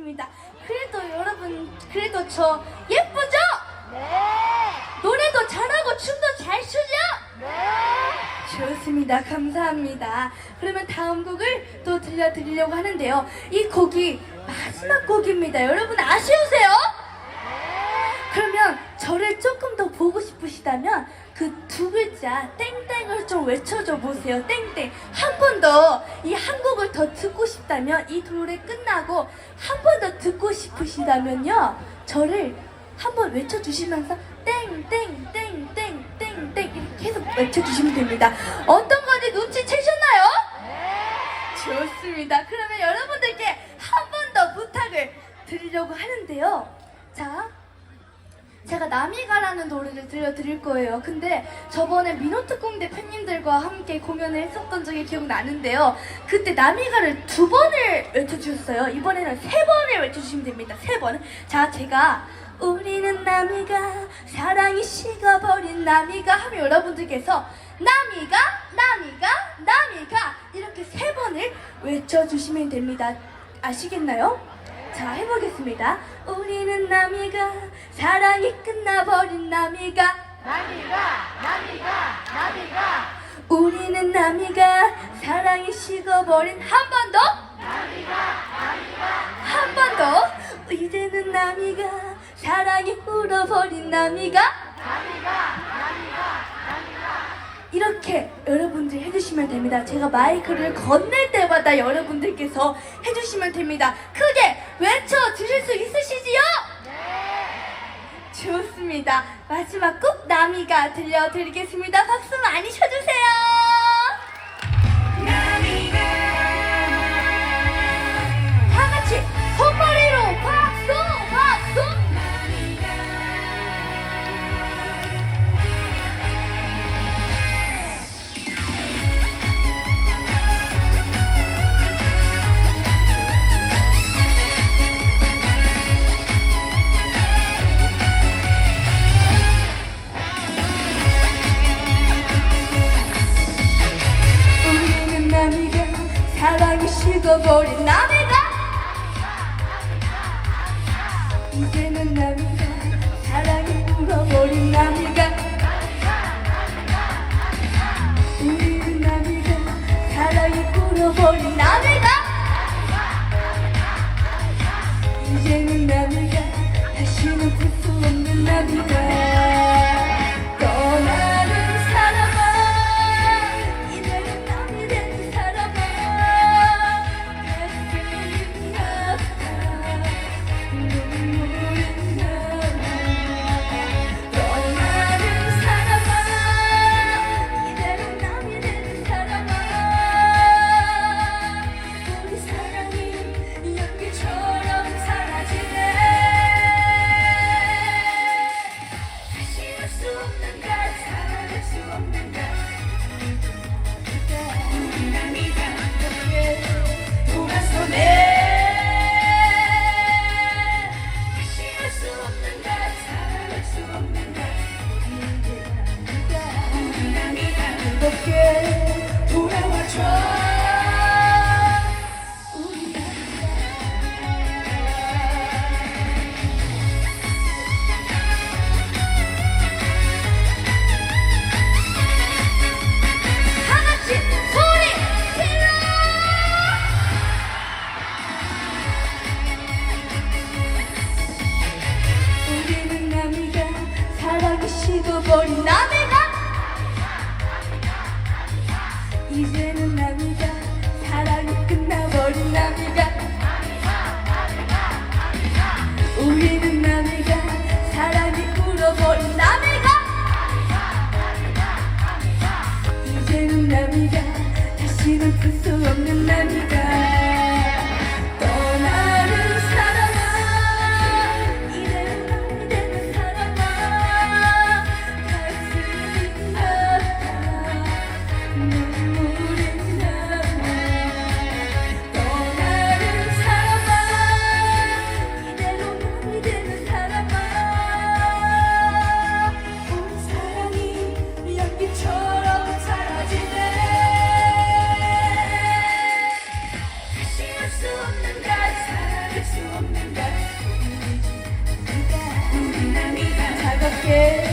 좋습니다. 그래도 여러분, 그래도 저 예쁘죠? 네. 노래도 잘하고 춤도 잘 추죠? 네. 좋습니다. 감사합니다. 그러면 다음 곡을 또 들려드리려고 하는데요. 이 곡이 마지막 곡입니다. 여러분 아쉬우세요? 그러면 저를 조금 더 보고 싶으시다면 그 두 글자 땡땡을 좀 외쳐줘 보세요. 땡땡. 한 번 더 이 한 곡을 더 듣고 싶다면 이 노래 끝나고 한 번 더 듣고 싶으시다면요. 저를 한 번 외쳐주시면서 땡땡땡땡땡땡 계속 외쳐주시면 됩니다. 어떤 건지 눈치채셨나요? 좋습니다. 그러면 여러분들께 한 번 더 부탁을 드리려고 하는데요. 자, 제가 나미가라는 노래를 들려드릴 거예요. 근데 저번에 민호특공대 팬님들과 함께 공연을 했었던 적이 기억나는데요. 그때 나미가를 두 번을 외쳐주셨어요. 이번에는 세 번을 외쳐주시면 됩니다. 세 번. 자, 제가 우리는 나미가 사랑이 식어버린 나미가 하면 여러분들께서 나미가 나미가 나미가 이렇게 세 번을 외쳐주시면 됩니다. 아시겠나요? 자 해보겠습니다. 우리는 나미가 사랑이 끝나버린 나미가 나미가, 나미가, 나미가, 우리는 나미가 사랑이 식어버린 한 번 더. 한번 더. 이제는 나미가 사랑이 울어버린 나미가 이렇게 여러분들 해주시면 됩니다. 제가 마이크를 건넬 때마다 여러분들께서 해주시면 됩니다. 크게 외쳐 주실 수 있으시지요? 좋습니다. 마지막 꼭 나미가 들려드리겠습니다. 박수 많이 쳐주세요. 사랑이 식어버린 나미가 이제는 나미가 사랑이 울어버린 나미가 우리는 나미가 사랑이 울어버린 나미가 이제는 나미가 다시는 볼수 없는 나미가 남 이제 부탁드릴게.